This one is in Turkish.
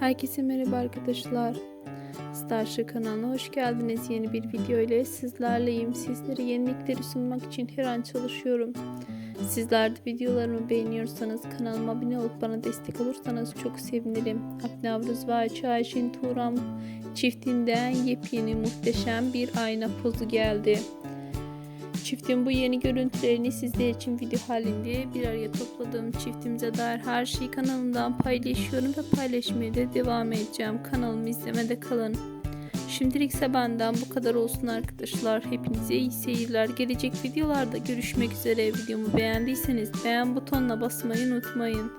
Herkese merhaba arkadaşlar. Starship kanalına hoş geldiniz. Yeni bir video ile sizlerleyim. Sizlere yenilikleri sunmak için her an çalışıyorum. Sizler de videolarımı beğeniyorsanız kanalıma abone olup bana destek olursanız çok sevinirim. Abnavruz ve Ayça Ayşin Turam çiftinden yepyeni muhteşem bir ayna pozu geldi. Çiftin bu yeni görüntülerini sizler için video halinde bir araya topladım. Çiftimize dair her şeyi kanalımdan paylaşıyorum ve paylaşmaya da devam edeceğim. Kanalımı izlemede kalın. Şimdilik ise benden bu kadar olsun arkadaşlar. Hepinize iyi seyirler. Gelecek videolarda görüşmek üzere. Videomu beğendiyseniz beğen butonuna basmayı unutmayın.